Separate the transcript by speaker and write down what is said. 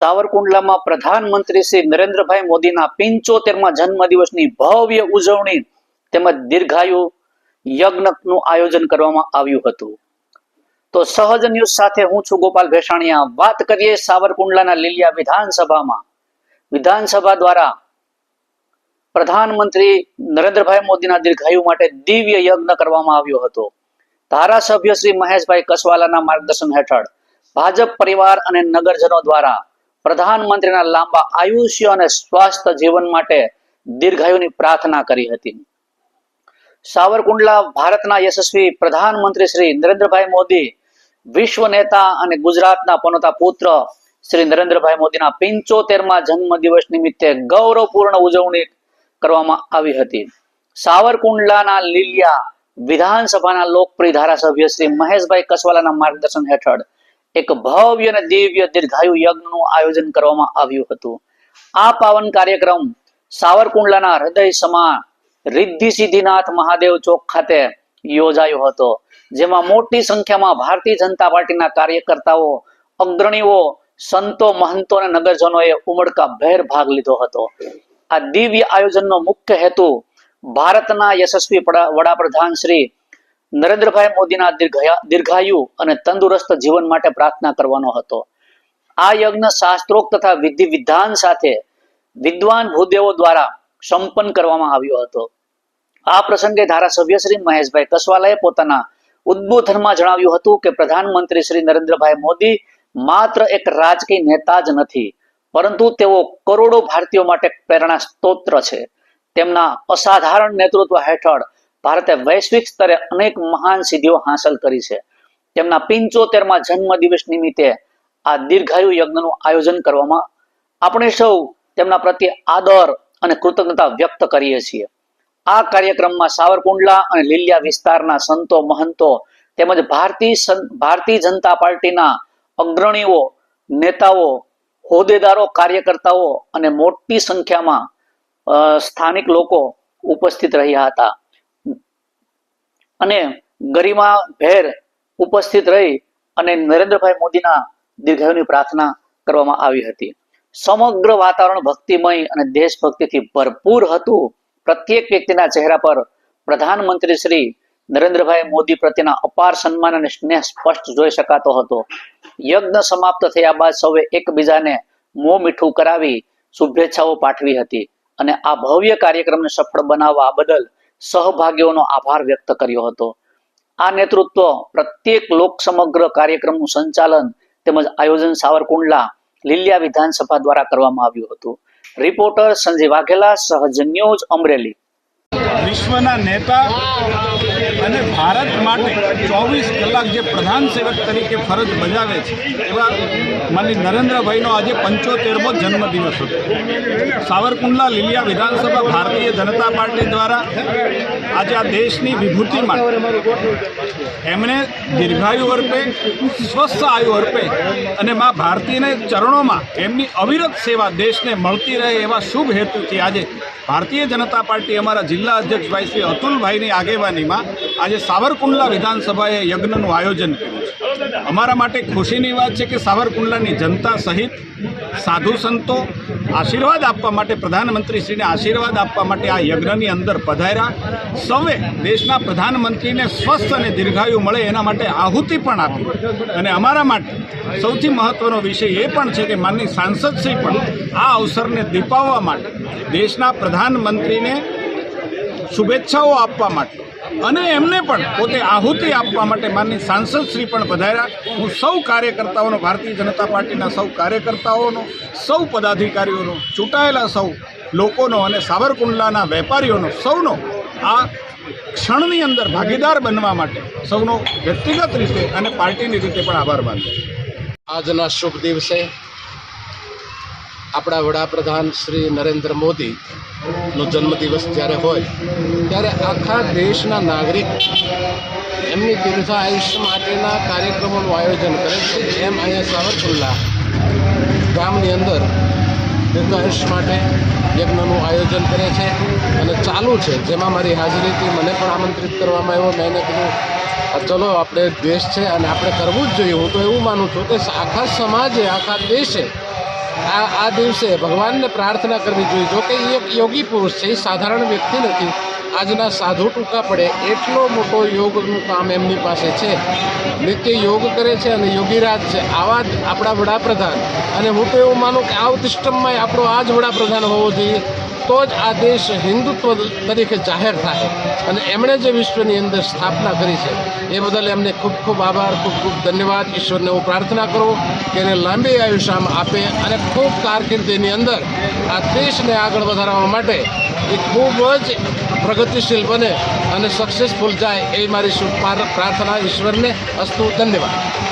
Speaker 1: સાવરકુંડલામાં પ્રધાનમંત્રી શ્રી નરેન્દ્રભાઈ મોદીના પિંચોતેરમાં જન્મદિવસની ભવ્ય ઉજવણી તેમજ દીર્ઘાયુ યજ્ઞનું આયોજન કરવામાં આવ્યું હતું. તો સહજ ન્યૂઝ સાથે હું છું ગોપાલ ભેસાણીયા વાત કરીએ સાવરકુંડલાના લીલિયા વિધાનસભામાં. વિધાનસભા દ્વારા પ્રધાનમંત્રી નરેન્દ્રભાઈ મોદીના દીર્ઘાયુ માટે દિવ્ય યજ્ઞ કરવામાં આવ્યો હતો. ધારાસભ્ય શ્રી મહેશભાઈ કસવાલાના માર્ગદર્શન હેઠળ ભાજપ પરિવાર અને નગરજનો દ્વારા પ્રધાનમંત્રીના લાંબા આયુષ્ય અને સ્વાસ્થ્ય જીવન માટે દીર્ઘાયુની પ્રાર્થના કરી હતી. સાવરકુંડલા ભારતના યશસ્વી પ્રધાનમંત્રી શ્રી નરેન્દ્રભાઈ મોદી, વિશ્વ નેતા અને ગુજરાતના પનોતા પુત્ર શ્રી નરેન્દ્રભાઈ મોદીના પિંચોતેરમાં જન્મ દિવસ નિમિત્તે ગૌરવપૂર્ણ ઉજવણી કરવામાં આવી હતી. સાવરકુંડલાના લીલિયા વિધાનસભાના લોકપ્રિય ધારાસભ્ય શ્રી મહેશભાઈ કસવાલાના માર્ગદર્શન હેઠળ એક ભવ્ય અને દિવ્ય દીર્ઘાયુ યજ્ઞનું આયોજન કરવામાં આવ્યું હતું. આ પાવન કાર્યક્રમ સાવરકુંડલાના હૃદય સમા રિદ્ધિ સિદ્ધિનાથ મહાદેવ ચોક ખાતે યોજાયો હતો, જેમાં મોટી સંખ્યામાં ભારતીય જનતા પાર્ટીના કાર્યકર્તાઓ, અગ્રણીઓ, સંતો, મહંતો અને નગરજનોએ ઉમળકા ભેર ભાગ લીધો હતો. આ દિવ્ય આયોજનનો મુખ્ય હેતુ ભારતના યશસ્વી વડાપ્રધાન શ્રી નરેન્દ્રભાઈ મોદીના દીર્ઘાયુ અને તંદુરસ્ત જીવન માટે પ્રાર્થના કરવાનો હતો. આ યજ્ઞ શાસ્ત્રોક્ત તથા વિધિ વિધાન સાથે વિદ્વાન ભૂદેવો દ્વારા સંપન્ન કરવામાં આવ્યો હતો. આ પ્રસંગે ધારાસભ્ય શ્રી મહેશભાઈ કસવાલાએ પોતાના ઉદ્બોધનમાં જણાવ્યું હતું કે પ્રધાનમંત્રી શ્રી નરેન્દ્રભાઈ મોદી માત્ર એક રાજકીય નેતા જ નથી, પરંતુ તેઓ કરોડો ભારતીયો માટે પ્રેરણા સ્તોત્ર છે. તેમના અસાધારણ નેતૃત્વ હેઠળ ભારતે વૈશ્વિક સ્તરે અનેક મહાન સિદ્ધિઓ હાંસલ કરી છે. તેમના પિંચોતેરમાં જન્મ દિવસ નિમિત્તે આ દીર્ઘાયુ યજ્ઞનું આયોજન કરવામાં આપણે સૌ તેમના પ્રત્યે આદર અને કૃતજ્ઞતા વ્યક્ત કરીએ છીએ. આ કાર્યક્રમમાં સાવરકુંડલા અને લીલિયા વિસ્તારના સંતો, મહંતો તેમજ ભારતીય ભારતીય જનતા પાર્ટીના અગ્રણીઓ, નેતાઓ, હોદ્દેદારો, કાર્યકર્તાઓ અને મોટી સંખ્યામાં સ્થાનિક લોકો ઉપસ્થિત રહ્યા હતા. અને ગરિમા ભેર ઉપસ્થિત રહી અને નરેન્દ્રભાઈ મોદીના દીર્ઘાયુની પ્રાર્થના કરવામાં આવી હતી. સમગ્ર વાતાવરણ ભક્તિમય અને દેશભક્તિથી ભરપૂર હતું. પ્રત્યેક વ્યક્તિના ચહેરા પર પ્રધાનમંત્રી શ્રી નરેન્દ્રભાઈ મોદી પ્રત્યેના અપાર સન્માન અને સ્નેહ સ્પષ્ટ જોઈ શકાતો હતો. યજ્ઞ સમાપ્ત થયા બાદ સૌએ એકબીજાને મોં મીઠું કરાવી શુભેચ્છાઓ પાઠવી હતી અને આ ભવ્ય કાર્યક્રમને સફળ બનાવવા બદલ સહભાગીઓનો આભાર વ્યક્ત કર્યો હતો. આ નેતૃત્વ પ્રત્યેક લોક સમગ્ર કાર્યક્રમનું સંચાલન તેમજ આયોજન સાવરકુંડલા લીલિયા વિધાનસભા દ્વારા કરવામાં આવ્યું હતું. રિપોર્ટર સંજય વાઘેલા સહજ ન્યૂઝ અમરેલી.
Speaker 2: વિશ્વના નેતા અને ભારત માટે ચોવીસ કલાક જે પ્રધાન સેવક તરીકે ફરજ બજાવે છે, એવા માની નરેન્દ્રભાઈનો આજે પંચોતેરમો જન્મદિવસ હતો. સાવરકુંડલા લીલિયા વિધાનસભા ભારતીય જનતા પાર્ટી દ્વારા આજે આ દેશની વિભૂતિ માટે એમણે દીર્ઘાયુ અર્પે, સ્વસ્થ આયુ અર્પે અને મા ભારતીયને ચરણોમાં એમની અવિરત સેવા દેશને મળતી રહે એવા શુભ હેતુથી આજે ભારતીય જનતા પાર્ટી અમારા જિલ્લા અધ્યક્ષ ભાઈ શ્રી અતુલભાઈની આગેવાનીમાં આજે સાવરકુંડલા વિધાનસભાએ યજ્ઞનું આયોજન કર્યું અમારા માટે ખુશીની વાત છે કે સાવરકુંડલાની જનતા સહિત સાધુ સંતો આશીર્વાદ આપવા માટે પ્રધાનમંત્રીશ્રીને આશીર્વાદ આપવા માટે આ યજ્ઞની અંદર પધાર્યા. સૌએ દેશના પ્રધાનમંત્રીને સ્વસ્થ અને દીર્ઘાયુ મળે એના માટે આહુતિ પણ આપી. અને અમારા માટે સૌથી મહત્વનો વિષય એ પણ છે કે માનની સાંસદશ્રી પણ આ અવસરને દીપાવવા માટે દેશના પ્રધાનમંત્રીને શુભેચ્છાઓ આપવા માટે અને એમને પણ પોતે આહુતિ આપવા માટે માનની સાંસદશ્રી પણ વધાર્યા હું સૌ કાર્યકર્તાઓનો, ભારતીય જનતા પાર્ટીના સૌ કાર્યકર્તાઓનો, સૌ પદાધિકારીઓનો, ચૂંટાયેલા સૌ લોકોનો અને સાવરકુંડલાના વેપારીઓનો, સૌનો આ ક્ષણની અંદર ભાગીદાર બનવા માટે સૌનો વ્યક્તિગત રીતે અને પાર્ટીની રીતે પણ આભાર માનું છું.
Speaker 3: આજના શુભ દિવસે આપણા વડાપ્રધાન શ્રી નરેન્દ્ર મોદીનો જન્મદિવસ જ્યારે હોય, ત્યારે આખા દેશના નાગરિક એમની દીર્ઘ આયુષ્ય માટેના કાર્યક્રમોનું આયોજન કરે છે. એમ અહીંયા સાવરકુલ્લા ગામની અંદર દીર્ઘ આયુષ્ય માટે યજ્ઞનું આયોજન કરે છે અને ચાલુ છે. જેમાં મારી હાજરીથી મને પણ આમંત્રિત કરવામાં આવ્યો. મેં એને કીધું ચલો, આપણે દેશ છે અને આપણે કરવું જ જોઈએ. હું તો એવું માનું છું કે આખા સમાજે, આખા દેશે આ આ દિવસે ભગવાનને પ્રાર્થના કરવી જોઈએ. જો કે એ એક યોગી પુરુષ છે, એ સાધારણ વ્યક્તિ નથી. આજના સાધુ ટૂંકા પડે. એટલો મોટો યોગનું કામ એમની પાસે છે. નિત્ય યોગ કરે છે અને યોગીરાજ છે. આવા જ આપણા વડાપ્રધાન. અને હું તો એવું માનું કે આ ઉત્તિષ્ટમમાં આપણો આ જ વડાપ્રધાન હોવો જોઈએ. તો જ આ દેશ હિન્દુત્વ તરીકે જાહેર થાય. અને એમણે જે વિશ્વની અંદર સ્થાપના કરી છે, એ બદલ એમને ખૂબ ખૂબ આભાર, ખૂબ ખૂબ ધન્યવાદ. ઈશ્વરને હું પ્રાર્થના કરું કે એને લાંબી આયુષ્યમ આપે અને ખૂબ કારકિર્દીની અંદર આ દેશને આગળ વધારવા માટે એ ખૂબ જ પ્રગતિશીલ બને અને સક્સેસફુલ જાય એ મારી શુભ પ્રાર્થના. ઈશ્વરને અસ્તુ ધન્યવાદ.